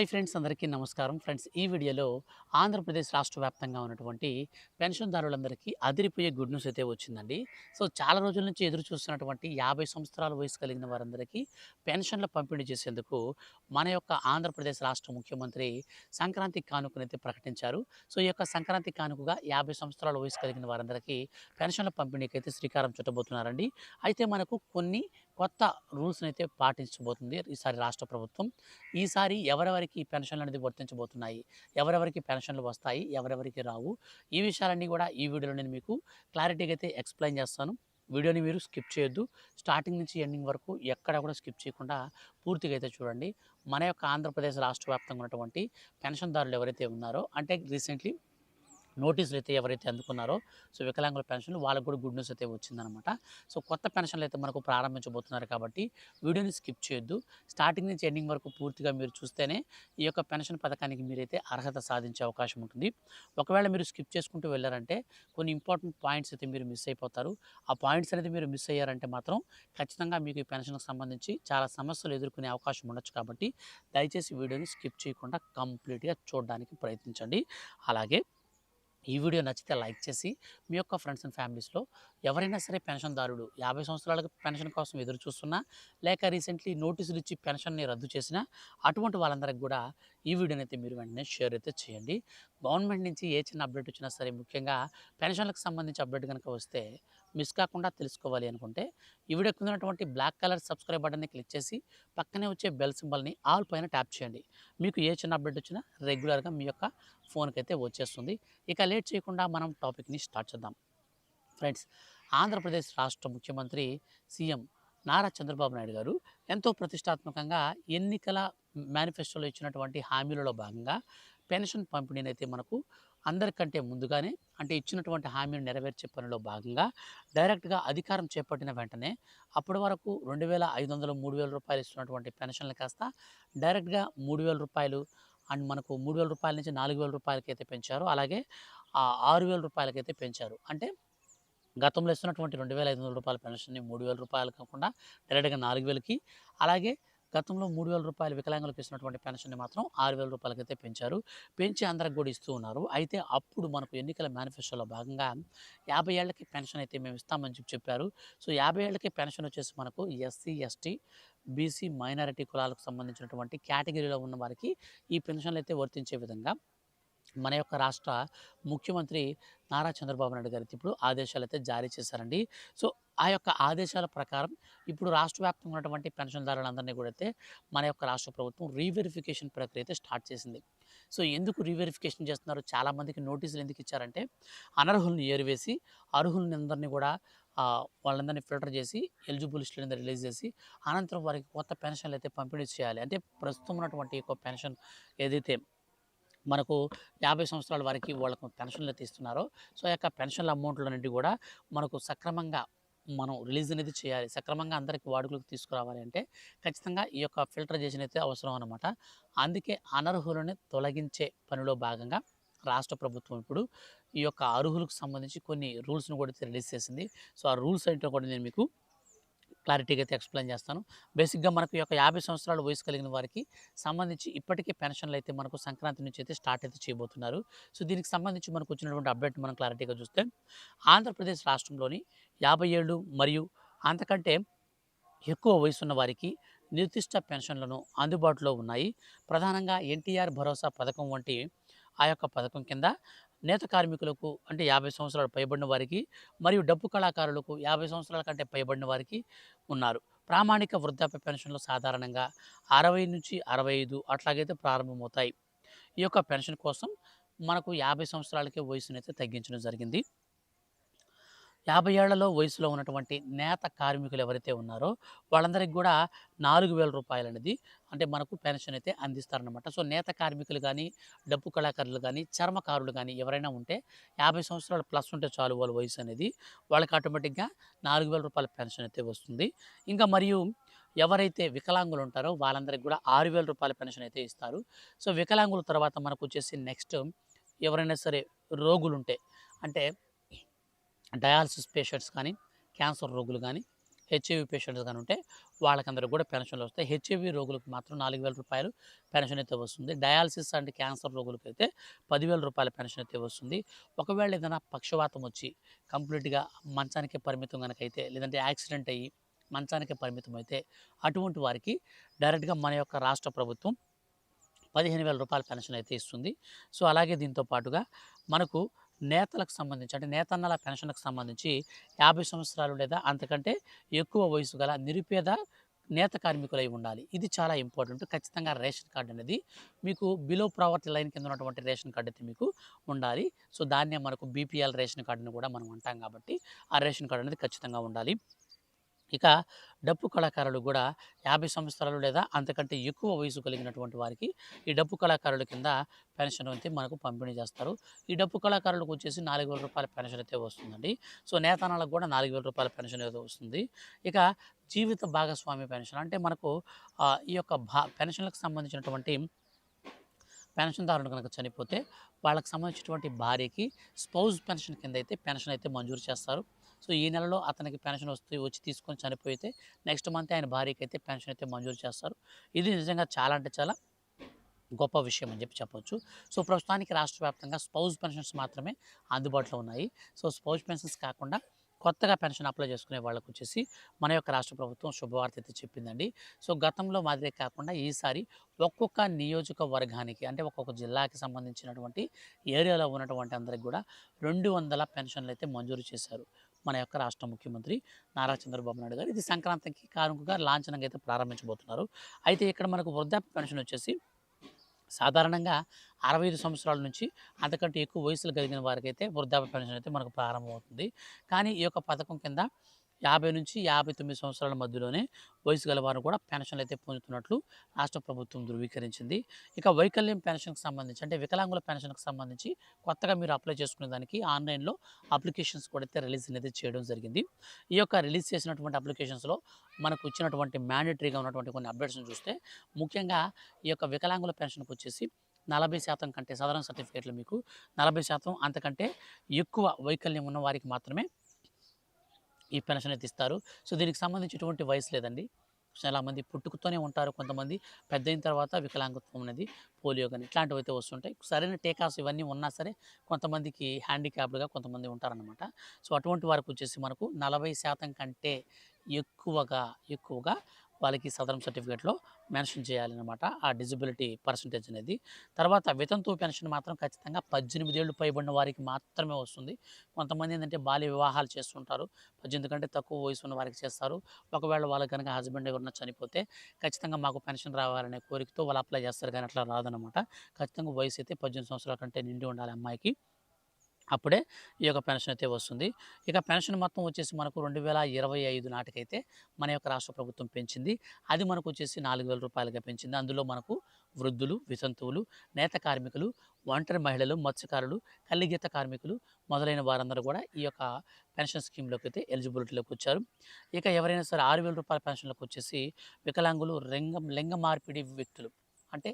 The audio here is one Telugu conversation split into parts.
హై ఫ్రెండ్స్ అందరికీ నమస్కారం. ఫ్రెండ్స్ ఈ వీడియోలో ఆంధ్రప్రదేశ్ రాష్ట్ర వ్యాప్తంగా ఉన్నటువంటి పెన్షన్దారులందరికీ అదిరిపోయే గుడ్ న్యూస్ అయితే వచ్చిందండి. సో చాలా రోజుల నుంచి ఎదురు చూస్తున్నటువంటి యాభై సంవత్సరాల వయసు కలిగిన వారందరికీ పెన్షన్ల పంపిణీ చేసేందుకు మన యొక్క ఆంధ్రప్రదేశ్ రాష్ట్ర ముఖ్యమంత్రి సంక్రాంతి కానుకనైతే ప్రకటించారు. సో ఈ యొక్క సంక్రాంతి కానుకగా యాభై సంవత్సరాల వయసు కలిగిన వారందరికీ పెన్షన్ల పంపిణీకి అయితే శ్రీకారం చుట్టబోతున్నారండి. అయితే మనకు కొన్ని కొత్త రూల్స్ని అయితే పాటించబోతుంది. ఈసారి రాష్ట్ర ప్రభుత్వం. ఈసారి ఎవరెవరికి పెన్షన్లు అనేది వర్తించబోతున్నాయి? ఎవరెవరికి పెన్షన్లు వస్తాయి? ఎవరెవరికి రావు? ఈ విషయాలన్నీ కూడా ఈ వీడియోలో నేను మీకు క్లారిటీగా అయితే ఎక్స్ప్లెయిన్ చేస్తాను. వీడియోని మీరు స్కిప్ చేయొద్దు. స్టార్టింగ్ నుంచి ఎండింగ్ వరకు ఎక్కడ కూడా స్కిప్ చేయకుండా పూర్తిగా అయితే చూడండి. మన యొక్క ఆంధ్రప్రదేశ్ రాష్ట్ర వ్యాప్తంగా ఉన్నటువంటి పెన్షన్దారులు ఎవరైతే ఉన్నారో అంటే రీసెంట్లీ నోటీసులు అయితే ఎవరైతే అందుకున్నారో సో వికలాంగుల పెన్షన్లు వాళ్ళకు కూడా గుడ్ న్యూస్ అయితే వచ్చిందనమాట సో కొత్త పెన్షన్లు అయితే మనకు ప్రారంభించబోతున్నారు కాబట్టి వీడియోని స్కిప్ చేయొద్దు. స్టార్టింగ్ నుంచి ఎండింగ్ వరకు పూర్తిగా మీరు చూస్తేనే ఈ యొక్క పెన్షన్ పథకానికి మీరైతే అర్హత సాధించే అవకాశం ఉంటుంది. ఒకవేళ మీరు స్కిప్ చేసుకుంటూ వెళ్ళారంటే కొన్ని ఇంపార్టెంట్ పాయింట్స్ అయితే మీరు మిస్ అయిపోతారు. ఆ పాయింట్స్ అనేది మీరు మిస్ అయ్యారంటే మాత్రం ఖచ్చితంగా మీకు ఈ పెన్షన్కి సంబంధించి చాలా సమస్యలు ఎదుర్కొనే అవకాశం ఉండొచ్చు కాబట్టి దయచేసి వీడియోని స్కిప్ చేయకుండా కంప్లీట్గా చూడడానికి ప్రయత్నించండి. అలాగే ఈ వీడియో నచ్చితే లైక్ చేసి మీ యొక్క ఫ్రెండ్స్ అండ్ ఫ్యామిలీస్లో ఎవరైనా సరే పెన్షన్దారుడు యాభై సంవత్సరాలకు పెన్షన్ కోసం ఎదురు చూస్తున్నా లేక రీసెంట్లీ నోటీసులు ఇచ్చి పెన్షన్ని రద్దు చేసినా అటువంటి వాళ్ళందరికి కూడా ఈ వీడియోని అయితే మీరు వెంటనే షేర్ అయితే చేయండి. గవర్నమెంట్ నుంచి ఏ చిన్న అప్డేట్ వచ్చినా సరే ముఖ్యంగా పెన్షన్లకు సంబంధించి అప్డేట్ కనుక వస్తే మిస్ కాకుండా తెలుసుకోవాలి అనుకుంటే ఈ వీడియో కింద ఉన్నటువంటి బ్లాక్ కలర్ సబ్స్క్రైబ్ బటన్ని క్లిక్ చేసి పక్కనే వచ్చే బెల్ సింబల్ని ఆల్ పైన ట్యాప్ చేయండి. మీకు ఏ చిన్న అప్డేట్ వచ్చినా రెగ్యులర్గా మీ యొక్క ఫోన్కి అయితే వచ్చేస్తుంది. ఇక లేట్ చేయకుండా మనం టాపిక్ని స్టార్ట్ చేద్దాం. ఫ్రెండ్స్ ఆంధ్రప్రదేశ్ రాష్ట్ర ముఖ్యమంత్రి సీఎం నారా చంద్రబాబు నాయుడు గారు ఎంతో ప్రతిష్టాత్మకంగా ఎన్నికల మేనిఫెస్టోలో ఇచ్చినటువంటి హామీలలో భాగంగా పెన్షన్ పంపిణీని అయితే మనకు అందరికంటే ముందుగానే అంటే ఇచ్చినటువంటి హామీని నెరవేర్చే పనిలో భాగంగా డైరెక్ట్గా అధికారం చేపట్టిన వెంటనే అప్పటి వరకు రెండు వేల ఐదు వందలు మూడు వేల రూపాయలు ఇస్తున్నటువంటి పెన్షన్లు కాస్త డైరెక్ట్గా మూడు వేల రూపాయలు అండ్ మనకు మూడు వేల రూపాయల నుంచి నాలుగు వేల రూపాయలకైతే పెంచారు. అలాగే ఆరు వేల రూపాయలకైతే పెంచారు. అంటే గతంలో ఇస్తున్నటువంటి రెండు వేల ఐదు వందల రూపాయల పెన్షన్ని మూడు వేల రూపాయలు కాకుండా డైరెక్ట్గా నాలుగు వేలకి అలాగే గతంలో మూడు వేల రూపాయలు వికలాంగులకు ఇస్తున్నటువంటి పెన్షన్ని మాత్రం ఆరు వేల రూపాయలకైతే పెంచారు. పెంచి అందరికి కూడా ఇస్తూ ఉన్నారు. అయితే అప్పుడు మనకు ఎన్నికల మేనిఫెస్టోలో భాగంగా యాభై ఏళ్ళకి పెన్షన్ అయితే మేము ఇస్తామని చెప్పి చెప్పారు. సో యాభై ఏళ్ళకి పెన్షన్ వచ్చేసి మనకు ఎస్సీ ఎస్టీ బీసీ మైనారిటీ కులాలకు సంబంధించినటువంటి కేటగిరీలో ఉన్న వారికి ఈ పెన్షన్లు అయితే వర్తించే విధంగా మన యొక్క రాష్ట్ర ముఖ్యమంత్రి నారా చంద్రబాబు నాయుడు గారు ఇప్పుడు ఆదేశాలు అయితే జారీ చేశారండి. సో ఆ యొక్క ఆదేశాల ప్రకారం ఇప్పుడు రాష్ట్ర వ్యాప్తంగా ఉన్నటువంటి పెన్షన్దారులందరినీ కూడా అయితే మన యొక్క రాష్ట్ర ప్రభుత్వం రీవెరిఫికేషన్ ప్రక్రియ అయితే స్టార్ట్ చేసింది. సో ఎందుకు రీవెరిఫికేషన్ చేస్తున్నారు? చాలామందికి నోటీసులు ఎందుకు ఇచ్చారంటే అనర్హుల్ని ఏరివేసి అర్హుల్ని అందరినీ కూడా వాళ్ళందరినీ ఫిల్టర్ చేసి ఎలిజిబుల్ లిస్టులను రిలీజ్ చేసి అనంతరం వారికి కొత్త పెన్షన్లు అయితే పంపిణీ చేయాలి. అంటే ప్రస్తుతం ఉన్నటువంటి యొక్క పెన్షన్ ఏదైతే మనకు యాభై సంవత్సరాల వరకు వాళ్ళకు పెన్షన్లు తీస్తున్నారో సో ఆ యొక్క పెన్షన్ల అమౌంట్లన్నింటి కూడా మనకు సక్రమంగా మనం రిలీజ్ అనేది చేయాలి. సక్రమంగా అందరికి వాడుకలకు తీసుకురావాలి అంటే ఖచ్చితంగా ఈ యొక్క ఫిల్టరైజేషన్ అయితే అవసరం అనమాట అందుకే అనర్హులను తొలగించే పనిలో భాగంగా రాష్ట్ర ప్రభుత్వం ఇప్పుడు ఈ యొక్క అర్హులకు సంబంధించి కొన్ని రూల్స్ను కూడా అయితే రిలీజ్ చేసింది. సో ఆ రూల్స్ ఏంటో కూడా నేను మీకు క్లారిటీగా అయితే ఎక్స్ప్లెయిన్ చేస్తాను. బేసిక్గా మనకు ఈ యొక్క యాభై సంవత్సరాల వయసు కలిగిన వారికి సంబంధించి ఇప్పటికే పెన్షన్లు అయితే మనకు సంక్రాంతి నుంచి అయితే స్టార్ట్ అయితే చేయబోతున్నారు. సో దీనికి సంబంధించి మనకు వచ్చినటువంటి అప్డేట్ మనం క్లారిటీగా చూస్తే ఆంధ్రప్రదేశ్ రాష్ట్రంలోని యాభై ఏళ్ళు మరియు అంతకంటే ఎక్కువ వయసున్న వారికి నిర్దిష్ట పెన్షన్లను అందుబాటులో ఉన్నాయి. ప్రధానంగా ఎన్టీఆర్ భరోసా పథకం వంటి ఆ యొక్క పథకం కింద నేత కార్మికులకు అంటే యాభై సంవత్సరాలు పైబడిన వారికి మరియు డబ్బు కళాకారులకు యాభై సంవత్సరాల కంటే పైబడిన వారికి ఉన్నారు. ప్రామాణిక వృద్ధాప్య పెన్షన్లు సాధారణంగా అరవై నుంచి అరవై ఐదు అట్లాగైతే ప్రారంభమవుతాయి. ఈ యొక్క పెన్షన్ కోసం మనకు యాభై సంవత్సరాలకే వయసునైతే తగ్గించడం జరిగింది. యాభై ఏళ్ళలో వయసులో ఉన్నటువంటి నేత కార్మికులు ఎవరైతే ఉన్నారో వాళ్ళందరికీ కూడా నాలుగు వేల రూపాయలు అనేది అంటే మనకు పెన్షన్ అయితే అందిస్తారనమాట సో నేత కార్మికులు కానీ డప్పు కళాకారులు కానీ చర్మకారులు కానీ ఎవరైనా ఉంటే యాభై సంవత్సరాలు ప్లస్ ఉంటే చాలు వాళ్ళ వయసు అనేది వాళ్ళకి ఆటోమేటిక్గా నాలుగు వేల రూపాయల పెన్షన్ అయితే వస్తుంది. ఇంకా మరియు ఎవరైతే వికలాంగులు ఉంటారో వాళ్ళందరికీ కూడా ఆరు వేల రూపాయల పెన్షన్ అయితే ఇస్తారు. సో వికలాంగుల తర్వాత మనకు వచ్చేసి నెక్స్ట్ ఎవరైనా సరే రోగులు ఉంటే అంటే డయాలసిస్ పేషెంట్స్ కానీ క్యాన్సర్ రోగులు కానీ హెచ్ఐవి పేషెంట్స్ కానీ ఉంటే వాళ్ళకందరూ కూడా పెన్షన్లు వస్తాయి. హెచ్ఐవి రోగులకు మాత్రం నాలుగు వేల రూపాయలు పెన్షన్ అయితే వస్తుంది. డయాలసిస్ అండ్ క్యాన్సర్ రోగులకు అయితే పదివేల రూపాయల పెన్షన్ అయితే వస్తుంది. ఒకవేళ ఏదైనా పక్షవాతం వచ్చి కంప్లీట్గా మంచానికే పరిమితం కనుకైతే అయితే లేదంటే యాక్సిడెంట్ అయ్యి మంచానికే పరిమితం అయితే అటువంటి వారికి డైరెక్ట్గా మన యొక్క రాష్ట్ర ప్రభుత్వం పదిహేను వేల రూపాయల పెన్షన్ అయితే ఇస్తుంది. సో అలాగే దీంతో పాటుగా మనకు నేతలకు సంబంధించి అంటే నేతన్నల పెన్షన్కు సంబంధించి యాభై సంవత్సరాలు లేదా అంతకంటే ఎక్కువ వయసు గల నిరుపేద నేత కార్మికులై ఉండాలి. ఇది చాలా ఇంపార్టెంట్. ఖచ్చితంగా రేషన్ కార్డు అనేది మీకు బిలో ప్రావర్టీ లైన్ కింద ఉన్నటువంటి రేషన్ కార్డు అయితే మీకు ఉండాలి. సో దాన్నే మనకు బీపీఎల్ రేషన్ కార్డుని కూడా మనం అంటాం కాబట్టి ఆ రేషన్ కార్డు అనేది ఖచ్చితంగా ఉండాలి. ఇక డప్పు కళాకారులు కూడా యాభై సంవత్సరాలు లేదా అంతకంటే ఎక్కువ వయసు కలిగినటువంటి వారికి ఈ డప్పు కళాకారుల కింద పెన్షన్ అయితే మనకు పంపిణీ చేస్తారు. ఈ డప్పు కళాకారులకు వచ్చేసి నాలుగు వేల రూపాయల పెన్షన్ అయితే వస్తుందండి. సో నేతనాలకు కూడా నాలుగు వేల రూపాయల పెన్షన్ అయితే వస్తుంది. ఇక జీవిత భాగస్వామి పెన్షన్ అంటే మనకు ఈ యొక్క భా పెన్షన్లకు సంబంధించినటువంటి పెన్షన్దారుడు కనుక చనిపోతే వాళ్ళకి సంబంధించినటువంటి భార్యకి స్పౌజ్ పెన్షన్ కింద అయితే పెన్షన్ అయితే మంజూరు చేస్తారు. సో ఈ నెలలో అతనికి పెన్షన్ వస్తే వచ్చి తీసుకొని చనిపోయితే నెక్స్ట్ మంత్ ఆయన భార్యకి అయితే పెన్షన్ అయితే మంజూరు చేస్తారు. ఇది నిజంగా చాలా అంటే చాలా గొప్ప విషయం అని చెప్పి చెప్పొచ్చు. సో ప్రస్తుతానికి రాష్ట్ర వ్యాప్తంగా స్పౌజ్ పెన్షన్స్ మాత్రమే అందుబాటులో ఉన్నాయి. సో స్పౌజ్ పెన్షన్స్ కాకుండా కొత్తగా పెన్షన్ అప్లై చేసుకునే వాళ్ళకు వచ్చేసి మన యొక్క రాష్ట్ర ప్రభుత్వం శుభవార్త అయితే చెప్పిందండి. సో గతంలో మాదిరే కాకుండా ఈసారి ఒక్కొక్క నియోజకవర్గానికి అంటే ఒక్కొక్క జిల్లాకి సంబంధించినటువంటి ఏరియాలో ఉన్నటువంటి అందరికి కూడా రెండు వందల పెన్షన్లు అయితే మంజూరు చేశారు. మన యొక్క రాష్ట్ర ముఖ్యమంత్రి నారా చంద్రబాబు నాయుడు గారు. ఇది సంక్రాంతికి కారుకుగా లాంఛనంగా అయితే ప్రారంభించబోతున్నారు. అయితే ఇక్కడ మనకు వృద్ధాప్య పెన్షన్ వచ్చేసి సాధారణంగా అరవై ఐదు సంవత్సరాల నుంచి అంతకంటే ఎక్కువ వయసులు కలిగిన వారికైతే వృద్ధాప్య పెన్షన్ అయితే మనకు ప్రారంభమవుతుంది. కానీ ఈ యొక్క పథకం కింద యాభై నుంచి యాభై తొమ్మిది సంవత్సరాల మధ్యలోనే వయసు గల వారు కూడా పెన్షన్లు అయితే పొందుతున్నట్లు రాష్ట్ర ప్రభుత్వం ధృవీకరించింది. ఇక వైకల్యం పెన్షన్కి సంబంధించి అంటే వికలాంగుల పెన్షన్కి సంబంధించి కొత్తగా మీరు అప్లై చేసుకునే దానికి ఆన్లైన్లో అప్లికేషన్స్ కూడా అయితే రిలీజ్ అనేది చేయడం జరిగింది. ఈ యొక్క రిలీజ్ చేసినటువంటి అప్లికేషన్స్లో మనకు వచ్చినటువంటి మ్యాండేటరీగా ఉన్నటువంటి కొన్ని అప్డేట్స్ని చూస్తే ముఖ్యంగా ఈ యొక్క వికలాంగుల పెన్షన్కి వచ్చేసి నలభై శాతం కంటే సాధారణ సర్టిఫికేట్లు మీకు నలభై శాతం అంతకంటే ఎక్కువ వైకల్యం ఉన్న వారికి మాత్రమే ఈ పెన్షన్ అయితే ఇస్తారు. సో దీనికి సంబంధించినటువంటి వయసు లేదండి. చాలామంది పుట్టుకతోనే ఉంటారు కొంతమంది. పెద్ద అయిన తర్వాత వికలాంగత్వం అనేది పోలియో కానీ ఇట్లాంటివి అయితే వస్తుంటాయి. సరైన టీకాస్ ఇవన్నీ ఉన్నా సరే కొంతమందికి హ్యాండిక్యాప్డ్గా కొంతమంది ఉంటారనమాట సో అటువంటి వారికి వచ్చేసి మనకు నలభై శాతం కంటే ఎక్కువగా ఎక్కువగా వాళ్ళకి సదరం సర్టిఫికేట్లో మెన్షన్ చేయాలన్నమాట. ఆ డిజబిలిటీ పర్సంటేజ్ అనేది. తర్వాత వితంతు పెన్షన్ మాత్రం ఖచ్చితంగా పద్దెనిమిది ఏళ్ళు పైబడిన వారికి మాత్రమే వస్తుంది. కొంతమంది ఏంటంటే బాల్య వివాహాలు చేస్తుంటారు. పద్దెనిమిది కంటే తక్కువ వయసు ఉన్న వారికి చేస్తారు. ఒకవేళ వాళ్ళకి కనుక హస్బెండ్ ఎవరన్నా చనిపోతే ఖచ్చితంగా మాకు పెన్షన్ రావాలనే కోరికతో వాళ్ళు అప్లై చేస్తారు కానీ అట్లా రాదనమాట ఖచ్చితంగా వయసు అయితే పద్దెనిమిది సంవత్సరాల కంటే నిండి ఉండాలి అమ్మాయికి. అప్పుడే ఈ యొక్క పెన్షన్ అయితే వస్తుంది. ఇక పెన్షన్ మొత్తం వచ్చేసి మనకు రెండు వేల ఇరవై ఐదు నాటికైతే మన యొక్క రాష్ట్ర ప్రభుత్వం పెంచింది. అది మనకు వచ్చేసి నాలుగు వేల రూపాయలుగా పెంచింది. అందులో మనకు వృద్ధులు వితంతువులు నేత కార్మికులు ఒంటరి మహిళలు మత్స్యకారులు కల్లిగీత కార్మికులు మొదలైన వారందరూ కూడా ఈ యొక్క పెన్షన్ స్కీమ్లోకి అయితే ఎలిజిబిలిటీలోకి వచ్చారు. ఇక ఎవరైనా సరే ఆరు వేల రూపాయల పెన్షన్లకు వచ్చేసి వికలాంగులు రింగం లింగ మార్పిడి వ్యక్తులు అంటే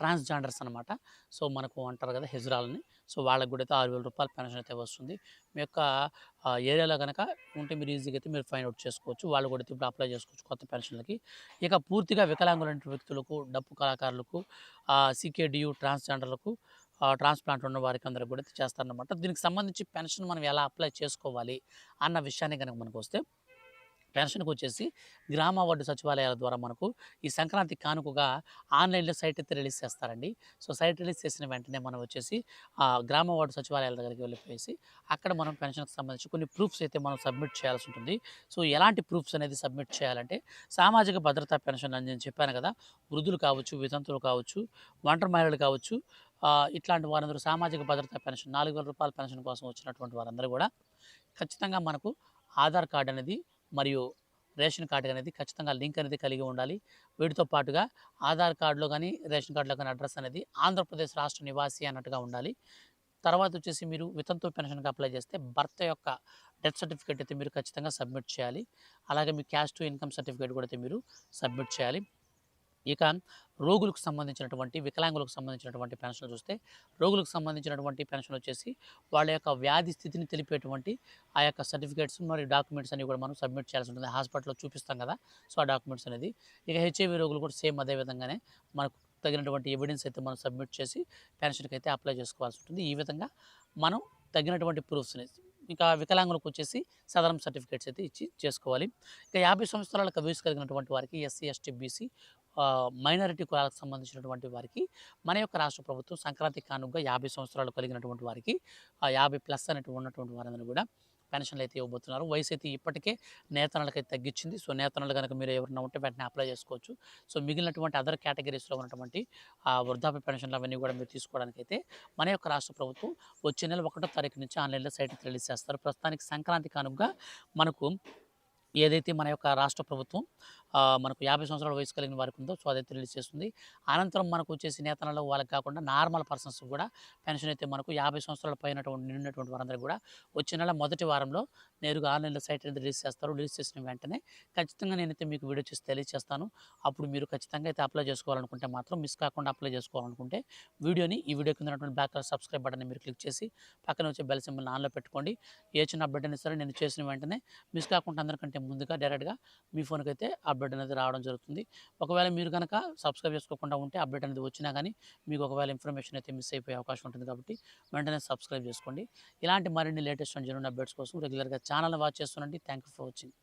ట్రాన్స్జెండర్స్ అనమాట సో మనకు అంటారు కదా హెజ్రాలని. సో వాళ్ళకి కూడా అయితే ఆరు వేల రూపాయల పెన్షన్ అయితే వస్తుంది. మీ యొక్క ఏరియాలో కనుక ఉంటే మీరు ఈజీగా అయితే మీరు ఫైండ్ అవుట్ చేసుకోవచ్చు. వాళ్ళు కూడా ఇప్పుడు అప్లై చేసుకోవచ్చు కొత్త పెన్షన్లకి. ఇక పూర్తిగా వికలాంగులైన వ్యక్తులకు డప్పు కళాకారులకు సికేడియు ట్రాన్స్జెండర్లకు ట్రాన్స్ప్లాంట్ ఉన్న వారికి అందరికి కూడా అయితే చేస్తారనమాట దీనికి సంబంధించి పెన్షన్ మనం ఎలా అప్లై చేసుకోవాలి అన్న విషయాన్ని కనుక మనకు వస్తే పెన్షన్కి వచ్చేసి గ్రామ వార్డు సచివాలయాల ద్వారా మనకు ఈ సంక్రాంతి కానుకగా ఆన్లైన్లో సైట్ అయితే రిలీజ్ చేస్తారండి. సో సైట్ రిలీజ్ చేసిన వెంటనే మనం వచ్చేసి గ్రామ వార్డు సచివాలయాల దగ్గరికి వెళ్ళిపోయేసి అక్కడ మనం పెన్షన్కి సంబంధించి కొన్ని ప్రూఫ్స్ అయితే మనం సబ్మిట్ చేయాల్సి ఉంటుంది. సో ఎలాంటి ప్రూఫ్స్ అనేది సబ్మిట్ చేయాలంటే సామాజిక భద్రతా పెన్షన్ అని నేను చెప్పాను కదా వృద్ధులు కావచ్చు వితంతులు కావచ్చు ఒంటరి మహిళలు కావచ్చు ఇట్లాంటి వారందరూ సామాజిక భద్రతా పెన్షన్ నాలుగు వేల రూపాయల పెన్షన్ కోసం వచ్చినటువంటి వారందరూ కూడా ఖచ్చితంగా మనకు ఆధార్ కార్డు అనేది మరియు రేషన్ కార్డు అనేది ఖచ్చితంగా లింక్ అనేది కలిగి ఉండాలి. వీటితో పాటుగా ఆధార్ కార్డులో కానీ రేషన్ కార్డులో కానీ అడ్రస్ అనేది ఆంధ్రప్రదేశ్ రాష్ట్ర నివాసి అన్నట్టుగా ఉండాలి. తర్వాత వచ్చేసి మీరు వితంతు పెన్షన్కి అప్లై చేస్తే భర్త యొక్క డెత్ సర్టిఫికేట్ అయితే మీరు ఖచ్చితంగా సబ్మిట్ చేయాలి. అలాగే మీ క్యాష్ టు ఇన్కమ్ సర్టిఫికేట్ కూడా అయితే మీరు సబ్మిట్ చేయాలి. ఇక రోగులకు సంబంధించినటువంటి వికలాంగులకు సంబంధించినటువంటి పెన్షన్లు చూస్తే రోగులకు సంబంధించినటువంటి పెన్షన్ వచ్చేసి వాళ్ళ యొక్క వ్యాధి స్థితిని తెలిపేటువంటి ఆ యొక్క సర్టిఫికేట్స్ మరియు డాక్యుమెంట్స్ అనేవి కూడా మనం సబ్మిట్ చేయాల్సి ఉంటుంది. హాస్పిటల్లో చూపిస్తాం కదా సో ఆ డాక్యుమెంట్స్ అనేది. ఇక హెచ్ఐవి రోగులు కూడా సేమ్ అదే విధంగానే మనకు తగినటువంటి ఎవిడెన్స్ అయితే మనం సబ్మిట్ చేసి పెన్షన్కి అయితే అప్లై చేసుకోవాల్సి ఉంటుంది. ఈ విధంగా మనం తగినటువంటి ప్రూఫ్స్ని ఇంకా వికలాంగులకు వచ్చేసి సదరం సర్టిఫికేట్స్ అయితే ఇచ్చి చేసుకోవాలి. ఇక యాభై సంవత్సరాలకు వయసు కలిగినటువంటి వారికి ఎస్సీ ఎస్టీ బీసీ మైనారిటీ కులాలకు సంబంధించినటువంటి వారికి మన యొక్క రాష్ట్ర ప్రభుత్వం సంక్రాంతి కానుకగా యాభై సంవత్సరాలు కలిగినటువంటి వారికి ఆ యాభై ప్లస్ అనేటువంటి ఉన్నటువంటి వారందరూ కూడా పెన్షన్లు అయితే ఇవ్వబోతున్నారు. వయసు అయితే ఇప్పటికే నేతనాలకు అయితే తగ్గించింది. సో నేతనాలు కనుక మీరు ఎవరైనా ఉంటే వెంటనే అప్లై చేసుకోవచ్చు. సో మిగిలినటువంటి అదర్ కేటగిరీస్లో ఉన్నటువంటి ఆ వృద్ధాప్య పెన్షన్లు అవన్నీ కూడా మీరు తీసుకోవడానికి అయితే మన యొక్క రాష్ట్ర ప్రభుత్వం వచ్చే నెల ఒకటో తారీఖు నుంచి ఆన్లైన్లో సైట్ రిలీజ్ చేస్తారు. ప్రస్తుతానికి సంక్రాంతి కానుకగా మనకు ఏదైతే మన యొక్క రాష్ట్ర ప్రభుత్వం మనకు యాభై సంవత్సరాల వయసు కలిగిన వారికి ఉందో సో అదైతే రిలీజ్ చేస్తుంది. అనంతరం మనకు వచ్చేసి నేతలలో వాళ్ళకి కాకుండా నార్మల్ పర్సన్స్ కూడా పెన్షన్ అయితే మనకు యాభై సంవత్సరాల పైన నిండినటువంటి వారందరూ కూడా వచ్చే నెల మొదటి వారంలో నేరుగా ఆన్లైన్లో సైట్ అనేది రిలీజ్ చేస్తారు. రిలీజ్ చేసిన వెంటనే ఖచ్చితంగా నేనైతే మీకు వీడియో చేసి తెలియజేస్తాను అప్పుడు మీరు ఖచ్చితంగా అయితే అప్లై చేసుకోవాలనుకుంటే మాత్రం మిస్ కాకుండా అప్లై చేసుకోవాలనుకుంటే వీడియోని ఈ వీడియో కింద ఉన్నటువంటి బ్యాక్ కలర్ సబ్స్క్రైబ్ బటన్ మీరు క్లిక్ చేసి పక్కన వచ్చే బెల్ సింబల్ ఆన్లో పెట్టుకోండి. ఏ చిన్న అప్డేట్ అయినా సరే నేను చేసిన వెంటనే మిస్ కాకుండా అందరికంటే ముందుగా డైరెక్ట్గా మీ ఫోన్కి అయితే అప్డేట్ అప్డేట్ అనేది రావడం జరుగుతుంది. ఒకవేళ మీరు కనుక సబ్స్క్రైబ్ చేసుకోకుండా ఉంటే అప్డేట్ అనేది వచ్చినా కానీ మీకు ఒకవేళ ఇన్ఫర్మేషన్ అయితే మిస్ అయిపోయే అవకాశం ఉంటుంది కాబట్టి వెంటనే సబ్స్క్రైబ్ చేసుకోండి. ఇలాంటి మరిన్ని లేటెస్ట్ అండ్ జెన్యున్ అప్డేట్స్ కోసం రెగ్యులర్గా channel watch చేస్తుండండి. Thank you for watching.